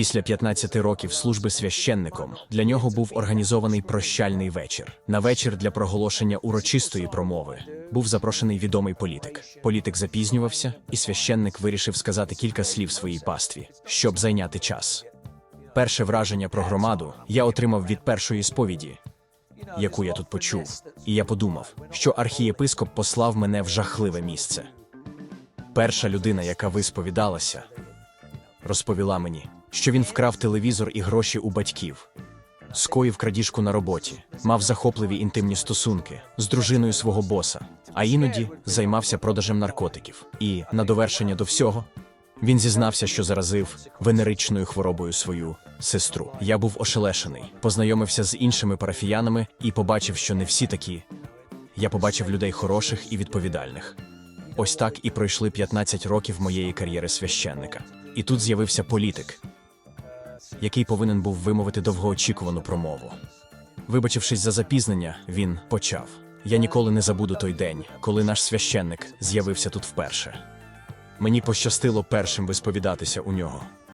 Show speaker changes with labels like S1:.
S1: Після 15 років служби священником для нього був організований прощальний вечір. На вечір для проголошення урочистої промови був запрошений відомий політик. Політик запізнювався, і священник вирішив сказати кілька слів своїй пастві, щоб зайняти час. Перше враження про громаду я отримав від першої сповіді, яку я тут почув, і я подумав, що архієпископ послав мене в жахливе місце. Перша людина, яка висповідалася, розповіла мені, що він вкрав телевізор і гроші у батьків, скоїв крадіжку на роботі, мав захопливі інтимні стосунки з дружиною свого боса, а іноді займався продажем наркотиків. І, на довершення до всього, він зізнався, що заразив венеричною хворобою свою сестру. Я був ошелешений, познайомився з іншими парафіянами і побачив, що не всі такі. Я побачив людей хороших і відповідальних. Ось так і пройшли 15 років моєї кар'єри священника. І тут з'явився політик, який повинен був вимовити довгоочікувану промову. Вибачившись за запізнення, він почав. Я ніколи не забуду той день, коли наш священник з'явився тут вперше. Мені пощастило першим висповідатися у нього.